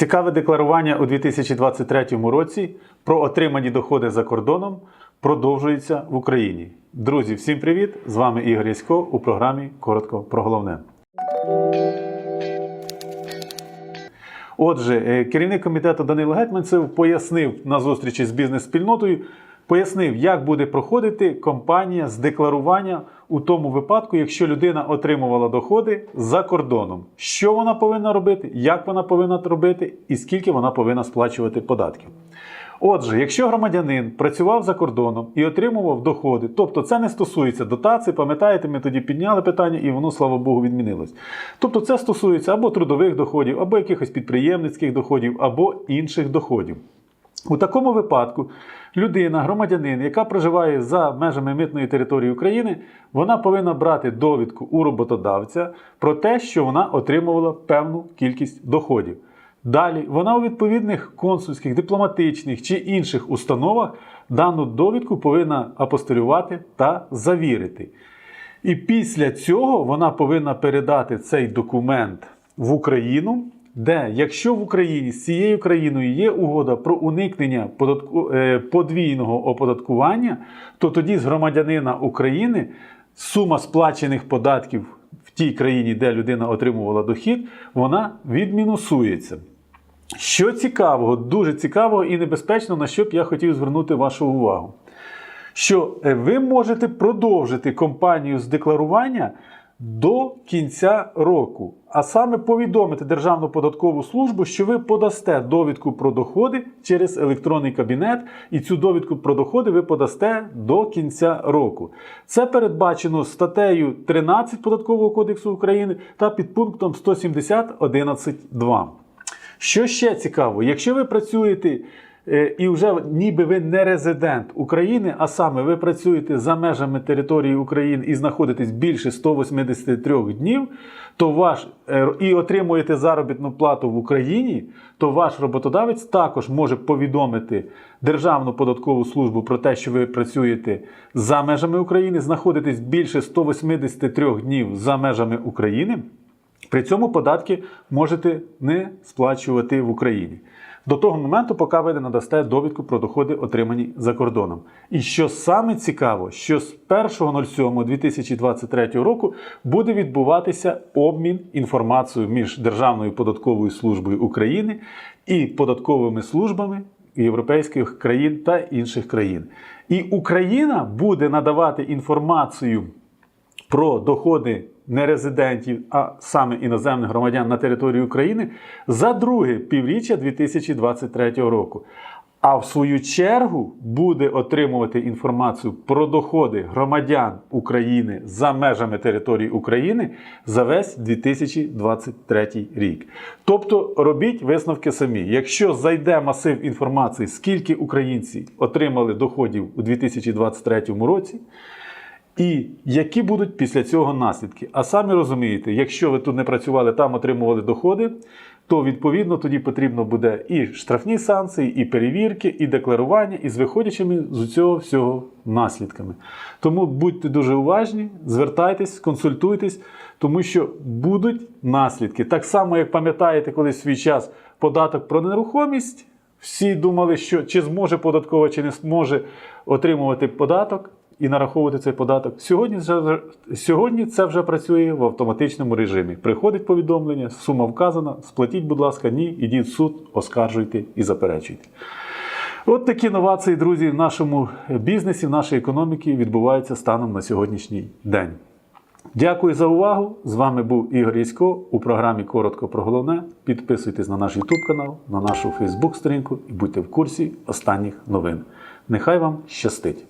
Цікаве декларування у 2023 році про отримані доходи за кордоном продовжується в Україні. Друзі, всім привіт! З вами Ігор Ясько у програмі Коротко про головне. Отже, е, керівник комітету Данило Гетьманцев пояснив на зустрічі з бізнес-спільнотою, пояснив, як буде проходити кампанія з декларування у тому випадку, якщо людина отримувала доходи за кордоном. Що вона повинна робити, як вона повинна робити і скільки вона повинна сплачувати податків. Отже, якщо громадянин працював за кордоном і отримував доходи, тобто це не стосується дотацій, пам'ятаєте, ми тоді підняли питання і воно, слава Богу, відмінилось. Тобто це стосується або трудових доходів, або якихось підприємницьких доходів, або інших доходів. У такому випадку людина, громадянин, яка проживає за межами митної території України, вона повинна брати довідку у роботодавця про те, що вона отримувала певну кількість доходів. Далі вона у відповідних консульських, дипломатичних чи інших установах дану довідку повинна апостилювати та завірити. І після цього вона повинна передати цей документ в Україну, де, якщо в Україні з цією країною є угода про уникнення податку, е, подвійного оподаткування, то тоді з громадянина України сума сплачених податків в тій країні, де людина отримувала дохід, вона відмінусується. Що цікавого, дуже цікавого і небезпечно, на що б я хотів звернути вашу увагу. Що е, ви можете продовжити кампанію з декларування до кінця року, а саме повідомити Державну податкову службу, що ви подасте довідку про доходи через електронний кабінет, і цю довідку про доходи ви подасте до кінця року. Це передбачено статтею 13 Податкового кодексу України та підпунктом 170.11.2. Що ще цікаво, якщо ви працюєте і вже ніби ви не резидент України, а саме ви працюєте за межами території України і знаходитесь більше 183 днів, то ваш е, і отримуєте заробітну плату в Україні, то ваш роботодавець також може повідомити Державну податкову службу про те, що ви працюєте за межами України, знаходитесь більше 183 днів за межами України. При цьому податки можете не сплачувати в Україні до того моменту, поки ви не надасте довідку про доходи, отримані за кордоном. І що саме цікаво, що з 1.07.2023 року буде відбуватися обмін інформацією між Державною податковою службою України і податковими службами європейських країн та інших країн. І Україна буде надавати інформацію про доходи нерезидентів, а саме іноземних громадян на території України за друге півріччя 2023 року. А в свою чергу буде отримувати інформацію про доходи громадян України за межами території України за весь 2023 рік. Тобто робіть висновки самі. Якщо зайде масив інформації, скільки українці отримали доходів у 2023 році. І які будуть після цього наслідки? А самі розумієте, якщо ви тут не працювали, там отримували доходи, то відповідно тоді потрібно буде і штрафні санкції, і перевірки, і декларування, і з виходячими з цього всього наслідками. Тому будьте дуже уважні, звертайтесь, консультуйтесь, тому що будуть наслідки. Так само, як пам'ятаєте, коли свій час податок про нерухомість. Всі думали, що чи зможе податкова, чи не зможе отримувати податок і нараховувати цей податок. Сьогодні, це- сьогодні це вже працює в автоматичному режимі. Приходить повідомлення, сума вказана, сплатіть, будь ласка, ні, ідіть в суд, оскаржуйте і заперечуйте. От такі новації, друзі, в нашому бізнесі, в нашій економіці відбуваються станом на сьогоднішній день. Дякую за увагу. З вами був Ігор Ясько у програмі Коротко про головне. Підписуйтесь на наш YouTube канал, на нашу Facebook сторінку і будьте в курсі останніх новин. Нехай вам щастить!